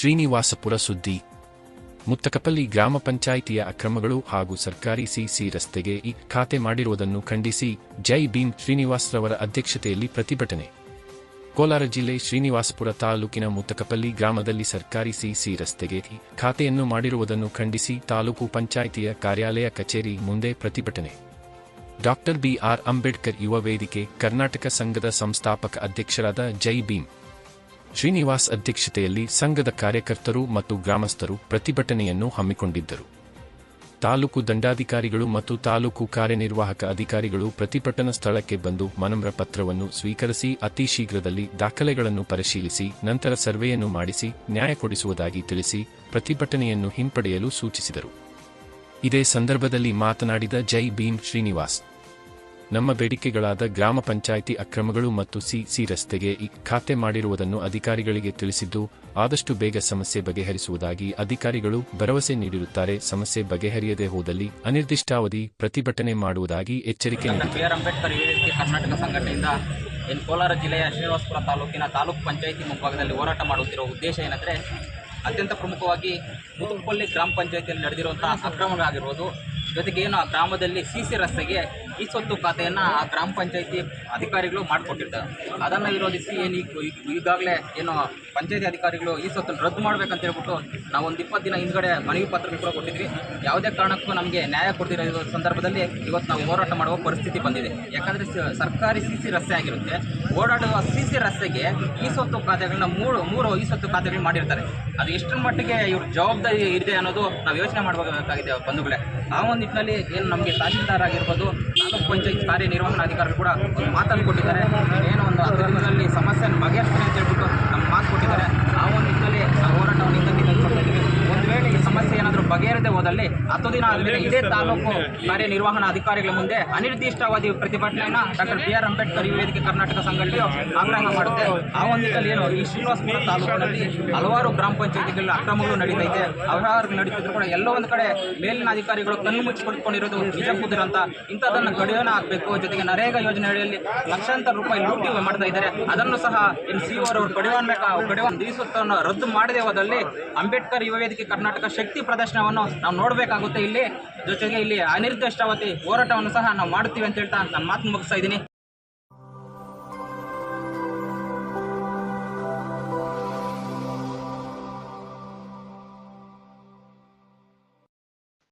ಶ್ರೀನಿವಾಸಪುರ ಸುದ್ದಿ ಮುತ್ತಕಪಲ್ಲಿ ಗ್ರಾಮ ಪಂಚಾಯಿತಿಯ ಅಕ್ರಮಗಳು ಹಾಗೂ ಸರ್ಕಾರಿ ಸಿಸಿ ರಸ್ತೆಗೆ ಈ ಖಾತೆ ಮಾಡಿರುವುದನ್ನು ಖಂಡಿಸಿ ಜೈ ಭೀಮ್ ಶ್ರೀನಿವಾಸ್ರವರ ಅಧ್ಯಕ್ಷತೆಯಲ್ಲಿ ಪ್ರತಿಭಟನೆ. ಕೋಲಾರ ಜಿಲ್ಲೆ ಶ್ರೀನಿವಾಸಪುರ ತಾಲೂಕಿನ ಮುತ್ತಕಪಲ್ಲಿ ಗ್ರಾಮದಲ್ಲಿ ಸರ್ಕಾರಿ ಸಿಸಿ ರಸ್ತೆಗೆ ಈ ಖಾತೆಯನ್ನು ಮಾಡಿರುವುದನ್ನು ಖಂಡಿಸಿ ತಾಲೂಕು ಪಂಚಾಯಿತಿಯ ಕಾರ್ಯಾಲಯ ಕಚೇರಿ ಮುಂದೆ ಪ್ರತಿಭಟನೆ. ಡಾಕ್ಟರ್ ಬಿಆರ್ ಅಂಬೇಡ್ಕರ್ ಯುವ ವೇದಿಕೆ ಕರ್ನಾಟಕ ಸಂಘದ ಸಂಸ್ಥಾಪಕ ಅಧ್ಯಕ್ಷರಾದ ಜೈ ಭೀಮ್. ಶ್ರೀನಿವಾಸ್ ಅಧ್ಯಕ್ಷತೆಯಲ್ಲಿ ಸಂಘದ ಕಾರ್ಯಕರ್ತರು ಮತ್ತು ಗ್ರಾಮಸ್ಥರು ಪ್ರತಿಭಟನೆಯನ್ನು ಹಮ್ಮಿಕೊಂಡಿದ್ದರು. ತಾಲೂಕು ದಂಡಾಧಿಕಾರಿಗಳು ಮತ್ತು ತಾಲೂಕು ಕಾರ್ಯನಿರ್ವಾಹಕ ಅಧಿಕಾರಿಗಳು ಪ್ರತಿಭಟನಾ ಸ್ಥಳಕ್ಕೆ ಬಂದು ಮನಮ್ರ ಪತ್ರವನ್ನು ಸ್ವೀಕರಿಸಿ ಅತಿ ಶೀಘ್ರದಲ್ಲಿ ದಾಖಲೆಗಳನ್ನು ಪರಿಶೀಲಿಸಿ, ನಂತರ ಸರ್ವೆಯನ್ನು ಮಾಡಿಸಿ, ನ್ಯಾಯ ಕೊಡಿಸುವುದಾಗಿ ತಿಳಿಸಿ ಪ್ರತಿಭಟನೆಯನ್ನು ಹಿಂಪಡೆಯಲು ಸೂಚಿಸಿದರು. ಇದೇ ಸಂದರ್ಭದಲ್ಲಿ ಮಾತನಾಡಿದ ಜೈ ಭೀಮ್ ಶ್ರೀನಿವಾಸ್. ನಮ್ಮ ಬೇಡಿಕೆಗಳಾದ ಗ್ರಾಮ ಪಂಚಾಯಿತಿ ಅಕ್ರಮಗಳು ಮತ್ತು ಸಿಸಿ ರಸ್ತೆಗೆ ಈ ಖಾತೆ ಮಾಡಿರುವುದನ್ನು ಅಧಿಕಾರಿಗಳಿಗೆ ತಿಳಿಸಿದ್ದು, ಆದಷ್ಟು ಬೇಗ ಸಮಸ್ಯೆ ಬಗೆಹರಿಸುವುದಾಗಿ ಅಧಿಕಾರಿಗಳು ಭರವಸೆ ನೀಡಿರುತ್ತಾರೆ. ಸಮಸ್ಯೆ ಬಗೆಹರಿಯದೆ ಹೋದಲ್ಲಿ ಅನಿರ್ದಿಷ್ಟಾವಧಿ ಪ್ರತಿಭಟನೆ ಮಾಡುವುದಾಗಿ ಎಚ್ಚರಿಕೆ ನೀಡಿದೆ ಅಂಬೇಡ್ಕರ್ ಕರ್ನಾಟಕ ಸಂಘಟನೆಯಿಂದ ಕೋಲಾರ ಜಿಲ್ಲೆಯ ಶ್ರೀನಿವಾಸಪುರ ತಾಲೂಕಿನ ತಾಲೂಕು ಪಂಚಾಯಿತಿ ಮುಂಭಾಗದಲ್ಲಿ ಹೋರಾಟ ಮಾಡುತ್ತಿರುವ ಉದ್ದೇಶ ಏನಂದರೆ, ಅತ್ಯಂತ ಪ್ರಮುಖವಾಗಿ ಮುತುಪಲ್ಲಿ ಗ್ರಾಮ ಪಂಚಾಯಿತಿಯಲ್ಲಿ ನಡೆದಿರುವಂತಹ ಅಕ್ರಮಗಳಾಗಿರ್ಬೋದು, ಜೊತೆಗೆ ಏನು ಆ ಗ್ರಾಮದಲ್ಲಿ ಸಿ ಸಿ ರಸ್ತೆಗೆ ಈ ಸ್ವತ್ತು ಖಾತೆಯನ್ನು ಆ ಗ್ರಾಮ ಪಂಚಾಯಿತಿ ಅಧಿಕಾರಿಗಳು ಮಾಡಿಕೊಟ್ಟಿರ್ತಾರೆ ಅದನ್ನು ವಿರೋಧಿಸಿ ಏನು ಈಗ ಈಗಾಗಲೇ ಏನು ಪಂಚಾಯತಿ ಅಧಿಕಾರಿಗಳು ಈ ಸ್ವತ್ತನ್ನು ರದ್ದು ಮಾಡಬೇಕಂತ ಹೇಳ್ಬಿಟ್ಟು ನಾವು ಒಂದು ಇಪ್ಪತ್ತು ದಿನ ಹಿಂದ್ಗಡೆ ಮನವಿ ಪತ್ರ ಕೂಡ ಕೊಟ್ಟಿದ್ವಿ. ಯಾವುದೇ ಕಾರಣಕ್ಕೂ ನಮಗೆ ನ್ಯಾಯ ಕೊಡ್ತಿರೋ ಸಂದರ್ಭದಲ್ಲಿ ಇವತ್ತು ನಾವು ಹೋರಾಟ ಮಾಡುವ ಪರಿಸ್ಥಿತಿ ಬಂದಿದೆ. ಯಾಕಂದರೆ ಸರ್ಕಾರಿ ಸಿ ಸಿ ರಸ್ತೆ ಆಗಿರುತ್ತೆ. ಓಡಾಡುವ ಸಿ ಸಿ ರಸ್ತೆಗೆ ಈ ಸ್ವತ್ತು ಖಾತೆಗಳನ್ನ ಮೂರು ಮೂರು ಈ ಸ್ವತ್ತು ಖಾತೆಗಳು ಮಾಡಿರ್ತಾರೆ. ಅದು ಎಷ್ಟರ ಮಟ್ಟಿಗೆ ಇವ್ರ ಜವಾಬ್ದಾರಿ ಇದೆ ಅನ್ನೋದು ನಾವು ಯೋಚನೆ ಮಾಡಬೇಕಾಗಿದೆ ಬಂಧುಗಳೇ. ಆ ಒಂದು ನಿಟ್ಟಿನಲ್ಲಿ ಏನು ನಮಗೆ ತಹಶೀಲ್ದಾರ್ ಆಗಿರ್ಬೋದು ತಾಲೂಕು ಪಂಚಾಯತ್ ಕಾರ್ಯನಿರ್ವಹಣಾಧಿಕಾರಿಗಳು ಕೂಡ ಒಂದು ಮಾತನ್ನು ಕೊಟ್ಟಿದ್ದಾರೆ ಏನೋ ಒಂದು ಹತ್ತು ದಿನದಲ್ಲಿ ಸಮಸ್ಯೆಯನ್ನು ಬಗೆಹರಿಸ್ತೀನಿ ಅಂತ ಹೇಳ್ಬಿಟ್ಟು ನಮ್ಗೆ ಮಾತು ಕೊಟ್ಟಿದ್ದಾರೆ ಆ ಒಂದು ನಿಟ್ಟಿನಲ್ಲಿ ನಾವು ಹೋರಾಟವನ್ನು ಹಿಂದೆ ತಂದುಕೊಡ್ತಾ ಇದ್ದೀವಿ ಒಂದು ವೇಳೆ ಈ ಸಮಸ್ಯೆ ಏನಾದರೂ ಹೋದಲ್ಲಿ ಹತ್ತು ದಿನ ಆದಮೇಲೆ ಇದೇ ತಾಲೂಕು ಕಾರ್ಯನಿರ್ವಹಣಾ ಅಧಿಕಾರಿಗಳ ಮುಂದೆ ಅನಿರ್ದಿಷ್ಟಾವಧಿ ಪ್ರತಿಭಟನೆಯನ್ನ ಡಾಕ್ಟರ್ ಬಿ ಆರ್ ಅಂಬೇಡ್ಕರ್ ವೇದಿಕೆ ಕರ್ನಾಟಕ ಸಂಘಟನೆಯು ಆಗ್ರಹ ಮಾಡುತ್ತೆ. ಆ ಒಂದು ನಿಟ್ಟಿನಲ್ಲಿ ಏನು ಈ ಶ್ರೀನಿವಾಸಪುರ ತಾಲೂಕಿನಲ್ಲಿ ಹಲವಾರು ಗ್ರಾಮ ಪಂಚಾಯತಿಗಳ ಅಕ್ರಮಗಳು ನಡೀತೈತೆ. ಅವ್ರವ್ರು ನಡೀತಿದ್ರು ಕೂಡ ಎಲ್ಲೋ ಒಂದು ಕಡೆ ಮೇಲಿನ ಅಧಿಕಾರಿಗಳು ಕಣ್ಣು ಮುಚ್ಚಿ ಕುಳಿತುಕೊಂಡಿರೋದು ನಿಜ ಅಂತ ಇಂಥದ್ದನ್ನು ಗಡಿಯೋಣ ಹಾಕಬೇಕು. ಜೊತೆಗೆ ನರೇಗಾ ಯೋಜನೆ ಅಡಿಯಲ್ಲಿ ಲಕ್ಷಾಂತರ ರೂಪಾಯಿ ಲೂಟಿ ಮಾಡ್ತಾ ಇದ್ದಾರೆ. ಅದನ್ನು ಸಹ ಎನ್ ಸಿ ಅವರು ಕಡಿವಾನ್ಬೇಕ ಕಡಿವಾನ್ ದಿವಸವನ್ನು ರದ್ದು ಮಾಡದೆ ಹೋದಲ್ಲಿ ಅಂಬೇಡ್ಕರ್ ಯುವ ವೇದಿಕೆ ಕರ್ನಾಟಕ ಶಕ್ತಿ ಪ್ರದರ್ಶನವನ್ನು ನಾವು ನೋಡಬೇಕಾಗುತ್ತೆ ಇಲ್ಲಿ. ಜೊತೆಗೆ ಇಲ್ಲಿ ಅನಿರ್ದಿಷ್ಟಾವತಿ ಹೋರಾಟವನ್ನು ಸಹ ನಾವು ಮಾಡ್ತೀವಿ ಅಂತ ಹೇಳ್ತಾ ನಾನು ಮಾತು ಮುಗಿಸ್ತಾ ಇದ್ದೀನಿ.